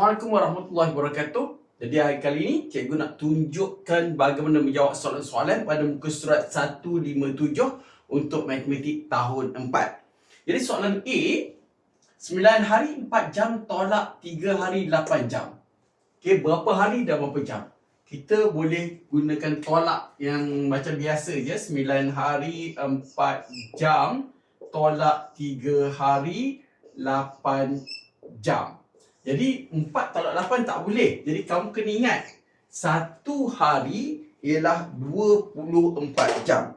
Assalamualaikum warahmatullahi wabarakatuh. Jadi hari kali ini cikgu nak tunjukkan bagaimana menjawab soalan-soalan pada muka surat 157 untuk matematik tahun 4. Jadi soalan A, 9 hari 4 jam tolak 3 hari 8 jam. Okey, berapa hari dan berapa jam? Kita boleh gunakan tolak yang macam biasa je, 9 hari 4 jam tolak 3 hari 8 jam. Jadi 4 tolak 8 tak boleh. Jadi kamu kena ingat satu hari ialah 24 jam.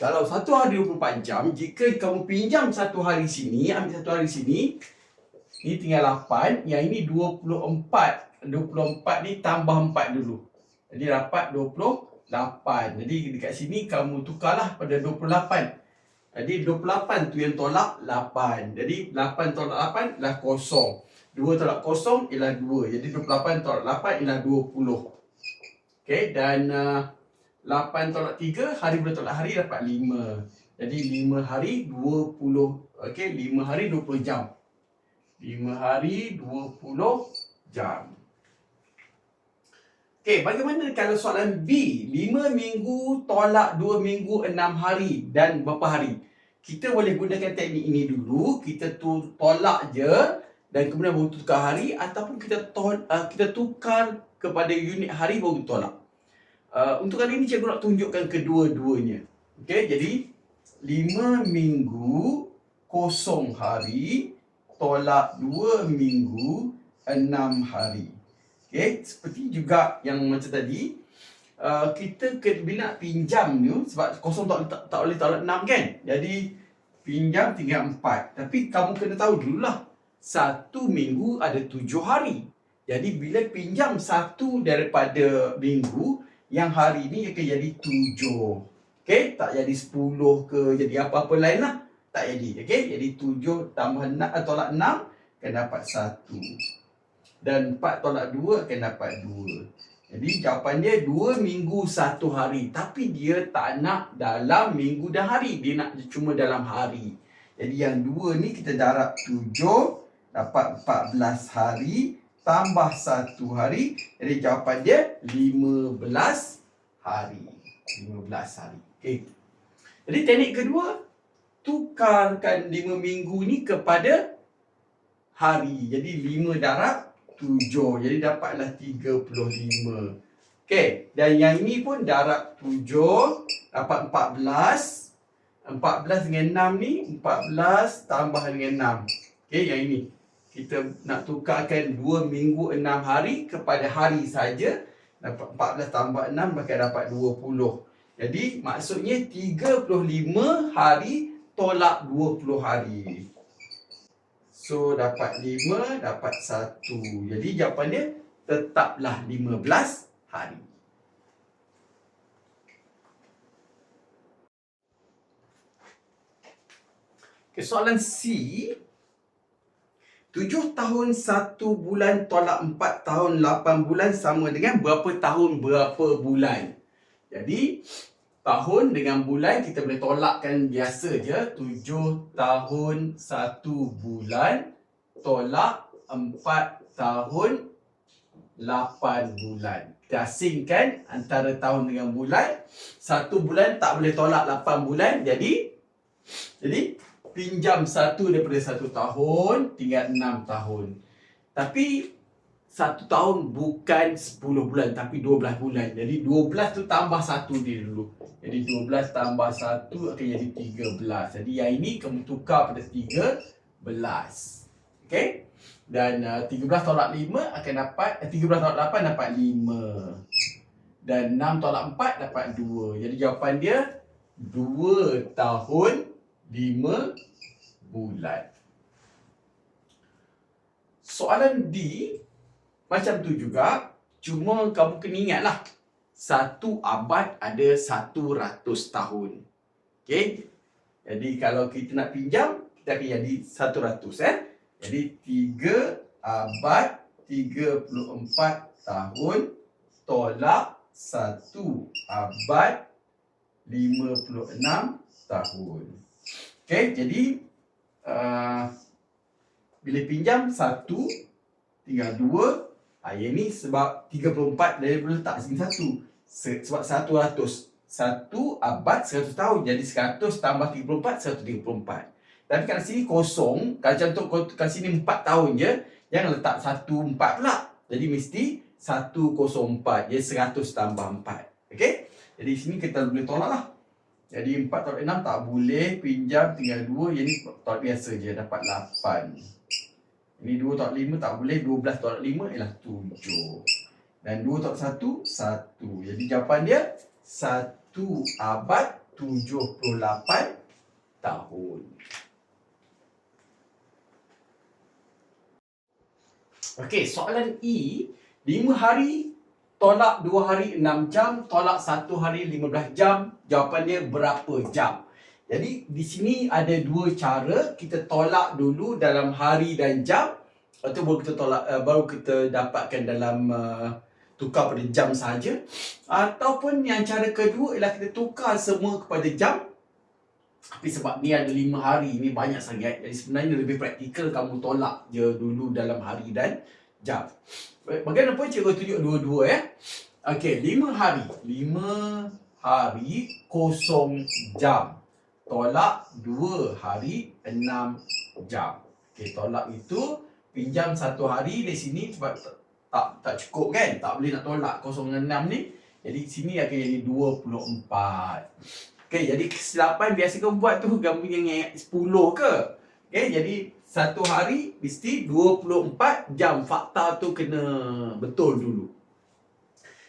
Kalau satu hari 24 jam, jika kamu pinjam satu hari sini, ambil satu hari sini, ini tinggal 8, yang ini 24. 24 ni tambah 4 dulu. Jadi dapat 28. Jadi dekat sini kamu tukarlah pada 28. Jadi 28 tu yang tolak 8. Jadi 8 tolak 8 ialah kosong. 2 tolak kosong ialah 2. Jadi 28 tolak 8 ialah 20. Okey dan uh, 8 tolak 3 hari boleh tolak hari dapat 5. Jadi 5 hari 20 okey 5 hari 20 jam. 5 hari 20 jam. Okey, bagaimana kalau soalan B? 5 minggu tolak 2 minggu 6 hari dan berapa hari? Kita boleh gunakan teknik ini dulu. Kita tolak je dan kemudian baru tukar hari ataupun kita tol, uh, kita tukar kepada unit hari baru tolak. Uh, untuk kali ini cikgu nak tunjukkan kedua-duanya. Okey, jadi 5 minggu kosong hari tolak 2 minggu 6 hari. Okay, seperti juga yang macam tadi, uh, kita ke, bila nak pinjam ni, sebab kosong tak, tak, tak boleh tolak enam kan? Jadi, pinjam tinggal empat. Tapi kamu kena tahu dulu lah, satu minggu ada tujuh hari. Jadi, bila pinjam satu daripada minggu, yang hari ni akan jadi tujuh. Okay, tak jadi sepuluh ke, jadi apa-apa lain lah. Tak jadi, okay? Jadi, tujuh tambah enam, tolak enam, akan dapat satu dan 4 tolak 2 akan dapat 2. Jadi jawapan dia 2 minggu 1 hari. Tapi dia tak nak dalam minggu dan hari. Dia nak cuma dalam hari. Jadi yang 2 ni kita darab 7 dapat 14 hari tambah 1 hari. Jadi jawapan dia 15 hari. 15 hari. Okey. Jadi teknik kedua tukarkan 5 minggu ni kepada hari. Jadi 5 darab tujuh. Jadi dapatlah tiga puluh lima. Okey. Dan yang ini pun darab tujuh. Dapat empat belas. Empat belas dengan enam ni. Empat belas tambah dengan enam. Okey. Yang ini. Kita nak tukarkan dua minggu enam hari kepada hari saja. Dapat empat belas tambah enam. Maka dapat dua puluh. Jadi maksudnya tiga puluh lima hari tolak dua puluh hari. So dapat 5, dapat 1. Jadi jawapan dia tetaplah 15 hari. Okay, soalan C. 7 tahun 1 bulan tolak 4 tahun 8 bulan sama dengan berapa tahun berapa bulan. Jadi tahun dengan bulan kita boleh tolakkan biasa je. Tujuh tahun satu bulan tolak empat tahun lapan bulan. Kita asingkan antara tahun dengan bulan. Satu bulan tak boleh tolak lapan bulan. Jadi, jadi pinjam satu daripada satu tahun tinggal enam tahun. Tapi satu tahun bukan 10 bulan tapi 12 bulan. Jadi 12 tu tambah satu dia dulu. Jadi 12 tambah 1 akan jadi 13. Jadi yang ini kamu tukar pada 13. Okey? Dan uh, 13 tolak 5 akan dapat eh, 13 tolak 8 dapat 5. Dan 6 tolak 4 dapat 2. Jadi jawapan dia 2 tahun 5 bulan. Soalan D macam tu juga, cuma kamu kena ingatlah. Satu abad ada satu ratus tahun. Okay? Jadi kalau kita nak pinjam, kita akan jadi satu ratus. Eh? Jadi tiga abad tiga puluh empat tahun tolak satu abad lima puluh enam tahun. Okay? Jadi uh, bila pinjam satu tinggal dua. Ha, yang ni sebab 34 dari boleh letak sini satu. Se- sebab 100. Satu abad 100 tahun. Jadi 100 tambah 34, 134. Tapi kat sini kosong. Kalau contoh kat sini 4 tahun je. Jangan letak 14 pula. Jadi mesti 104. Jadi 100 tambah 4. Okay? Jadi sini kita boleh tolak lah. Jadi 4 tolak 6 tak boleh. Pinjam tinggal 2. Yang ni tolak biasa je. Dapat 8. Ini 2 tolak 5 tak boleh. 12 tolak 5 ialah 7. Dan 2 tolak 1, 1. Jadi jawapan dia 1 abad 78 tahun. Okey, soalan E. 5 hari tolak 2 hari 6 jam, tolak 1 hari 15 jam. Jawapan dia berapa jam? Jadi di sini ada dua cara kita tolak dulu dalam hari dan jam. Atau baru kita tolak uh, baru kita dapatkan dalam uh, tukar pada jam saja. Ataupun yang cara kedua ialah kita tukar semua kepada jam. Tapi sebab ni ada lima hari ni banyak sangat. Jadi sebenarnya lebih praktikal kamu tolak je dulu dalam hari dan jam bagaimana pun cikgu tunjuk dua-dua ya okey lima hari lima hari kosong jam tolak 2 hari 6 jam. Okey, tolak itu pinjam satu hari di sini sebab tak tak cukup kan? Tak boleh nak tolak 06 ni. Jadi sini akan jadi 24. Okey, jadi kesilapan biasa kau buat tu gambar yang 10 ke? Okey, jadi satu hari mesti 24 jam. Fakta tu kena betul dulu.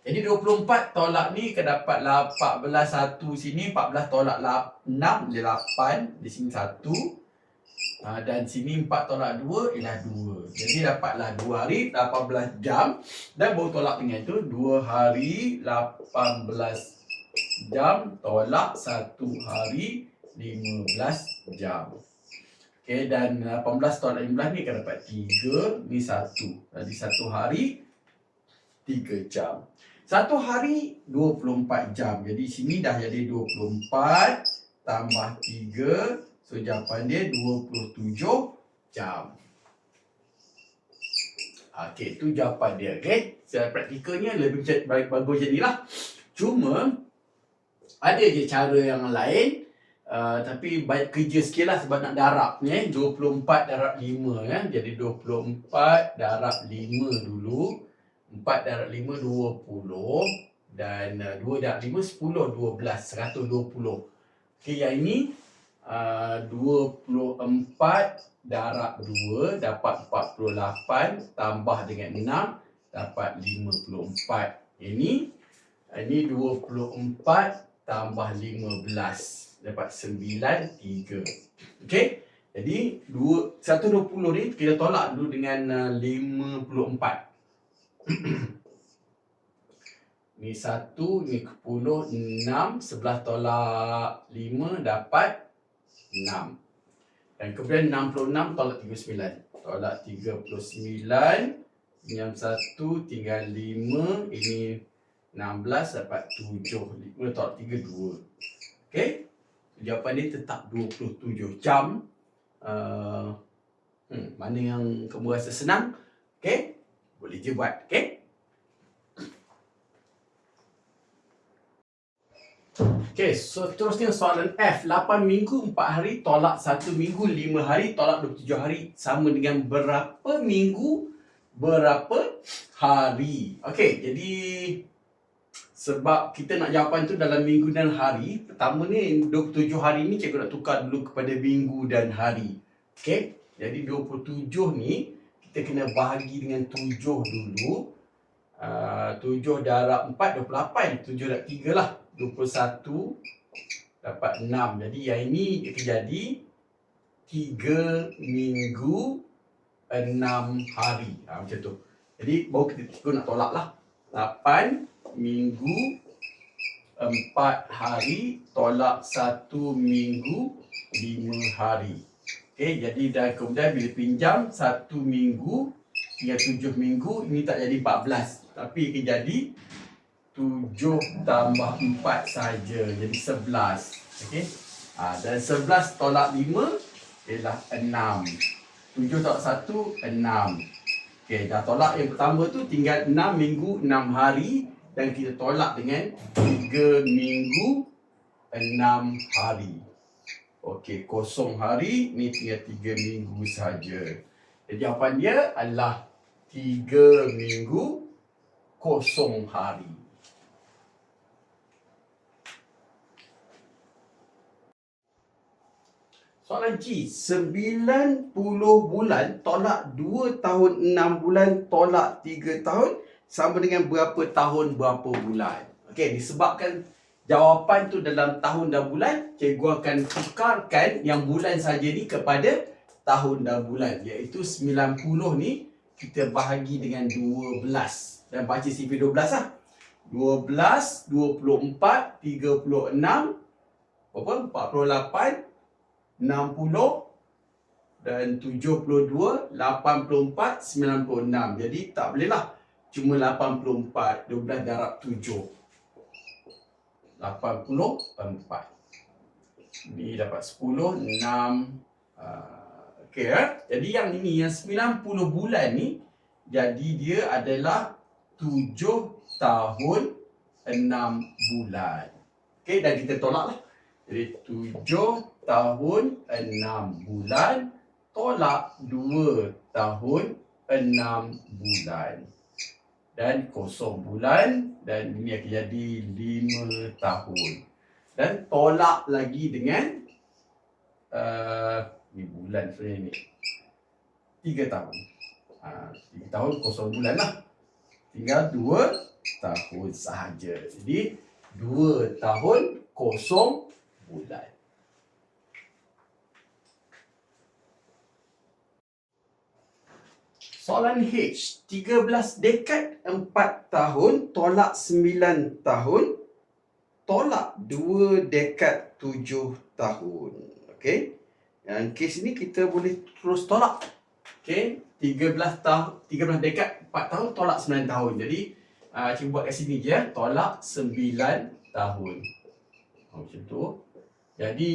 Jadi 24 tolak ni ke dapat 14 1 sini 14 tolak 6 dia 8 di sini 1 ha, dan sini 4 tolak 2 ialah 2. Jadi dapatlah 2 hari 18 jam dan baru tolak dengan itu 2 hari 18 jam tolak 1 hari 15 jam. Okey dan 18 tolak 15 ni akan dapat 3 ni 1. Jadi 1 hari 3 jam. Satu hari 24 jam. Jadi sini dah jadi 24 tambah 3. So jawapan dia 27 jam. Okey, tu jawapan dia. Okey. Secara praktikalnya lebih baik bagus inilah. Cuma ada je cara yang lain. Uh, tapi banyak kerja sikit lah sebab nak darab ni eh. 24 darab 5 ya. Jadi 24 darab 5 dulu. 4 darab 5 20 dan uh, 2 darab 5 10 12 120. Okey yang ini uh, 24 darab 2 dapat 48 tambah dengan 6 dapat 54. Ini ini 24 tambah 15 dapat 9 3. Okey? Jadi 2 120 ni kita tolak dulu dengan uh, 54. ni satu, ni sepuluh, enam, sebelah tolak lima dapat enam. Dan kemudian enam puluh enam tolak tiga sembilan. Tolak tiga puluh sembilan, yang satu tinggal lima, ini enam belas dapat tujuh. Lima tolak tiga, dua. Okay? Jawapan ni tetap dua puluh tujuh jam. Uh, hmm, mana yang kamu rasa senang? Okay? Boleh je buat, okay? Okay, so terusnya soalan F 8 minggu 4 hari tolak 1 minggu 5 hari tolak 27 hari sama dengan berapa minggu berapa hari Okay, jadi sebab kita nak jawapan tu dalam minggu dan hari pertama ni 27 hari ni cikgu nak tukar dulu kepada minggu dan hari Okay, jadi 27 ni kita kena bahagi dengan 7 dulu. Uh, 7 darab 4, 28. 7 darab 3 lah. 21 dapat 6. Jadi yang ini akan jadi 3 minggu 6 hari. Ha, macam tu. Jadi baru kita tiga nak tolak lah. 8 minggu 4 hari tolak 1 minggu 5 hari. Okey, jadi dan kemudian bila pinjam satu minggu hingga tujuh minggu ini tak jadi 14 tapi akan jadi tujuh tambah empat saja jadi sebelas. Okey. Ha, dan sebelas tolak lima ialah enam. 7 tolak 1, 6. Okey, dah tolak yang pertama tu tinggal 6 minggu, 6 hari dan kita tolak dengan 3 minggu, 6 hari. Okey, kosong hari ni tinggal 3 minggu saja. Jadi jawapan dia adalah 3 minggu kosong hari. Soalan G, 90 bulan tolak 2 tahun 6 bulan tolak 3 tahun sama dengan berapa tahun berapa bulan. Okey, disebabkan jawapan tu dalam tahun dan bulan, cikgu akan tukarkan yang bulan saja ni kepada tahun dan bulan iaitu 90 ni kita bahagi dengan 12 dan baca CV 12 lah. 12, 24, 36, berapa? 48, 60 dan 72, 84, 96. Jadi tak boleh lah. Cuma 84, 12 darab 7. 84. Ni dapat 10, 6. Uh, okay, eh? Jadi yang ini, yang 90 bulan ni, jadi dia adalah 7 tahun 6 bulan. Okay, dan kita tolak lah. Jadi 7 tahun enam bulan tolak dua tahun enam bulan dan kosong bulan dan ini akan jadi lima tahun. Dan tolak lagi dengan uh, ni bulan sebenarnya ni. Tiga tahun. Uh, tiga tahun kosong bulan lah. Tinggal dua tahun sahaja. Jadi dua tahun kosong bulan Soalan H, 13 dekad 4 tahun tolak 9 tahun tolak 2 dekad 7 tahun. Okey. Yang kes ini kita boleh terus tolak. Okey, 13 tahun 13 dekad 4 tahun tolak 9 tahun. Jadi uh, cikgu buat kat sini je, tolak 9 tahun. Oh, macam tu. Jadi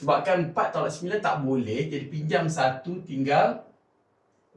sebabkan 4 tolak 9 tak boleh, jadi pinjam 1 tinggal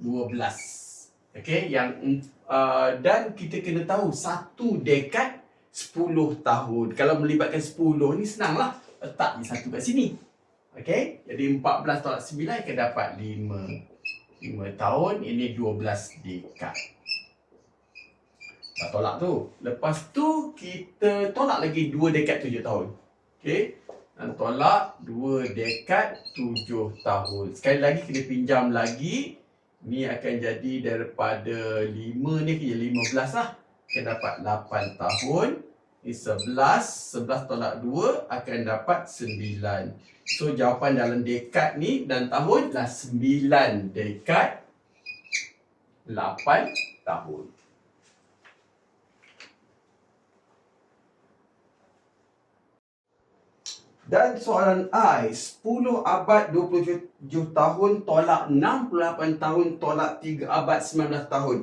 12. Okey, yang uh, dan kita kena tahu satu dekad 10 tahun. Kalau melibatkan 10 ni senanglah. Letak je satu kat sini. Okey, jadi 14 tolak 9 akan dapat 5. 5 tahun, ini 12 dekad. Dah tolak tu. Lepas tu, kita tolak lagi 2 dekad 7 tahun. Okey, dan tolak 2 dekad 7 tahun. Sekali lagi, kita pinjam lagi Ni akan jadi daripada 5 ni ke 15 lah. Akan dapat 8 tahun. Ni 11. 11 tolak 2 akan dapat 9. So jawapan dalam dekad ni dan tahun lah 9 dekad 8 tahun. Dan soalan I, 10 abad 27 tahun tolak 68 tahun tolak 3 abad 19 tahun.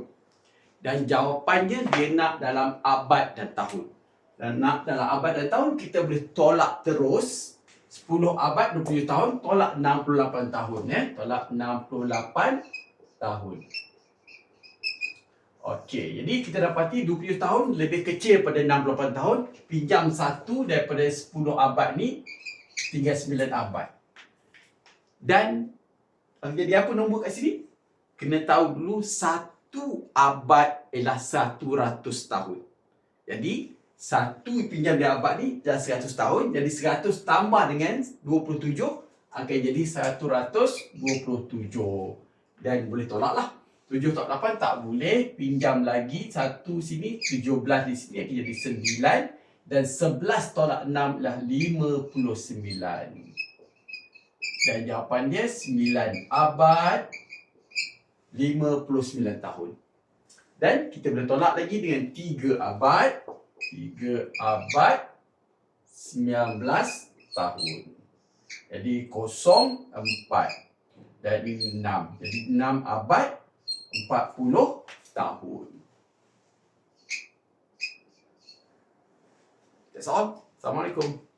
Dan jawapannya dia nak dalam abad dan tahun. Dan nak dalam abad dan tahun kita boleh tolak terus 10 abad 27 tahun tolak 68 tahun eh. Tolak 68 tahun. Okey, jadi kita dapati 20 tahun lebih kecil pada 68 tahun. Pinjam satu daripada 10 abad ni, tinggal 9 abad. Dan, jadi apa nombor kat sini? Kena tahu dulu, satu abad ialah 100 tahun. Jadi, satu pinjam di abad ni dah 100 tahun. Jadi, 100 tambah dengan 27 akan jadi 127. Dan boleh tolak lah. 7 tak 8 tak boleh pinjam lagi satu sini 17 di sini akan jadi 9 dan 11 tolak 6 ialah 59 dan jawapan dia 9 abad 59 tahun. Dan kita boleh tolak lagi dengan 3 abad 3 abad 19 tahun. Jadi kosong 4 dan ini 6 jadi 6 abad 40 tahun. That's all. Assalamualaikum.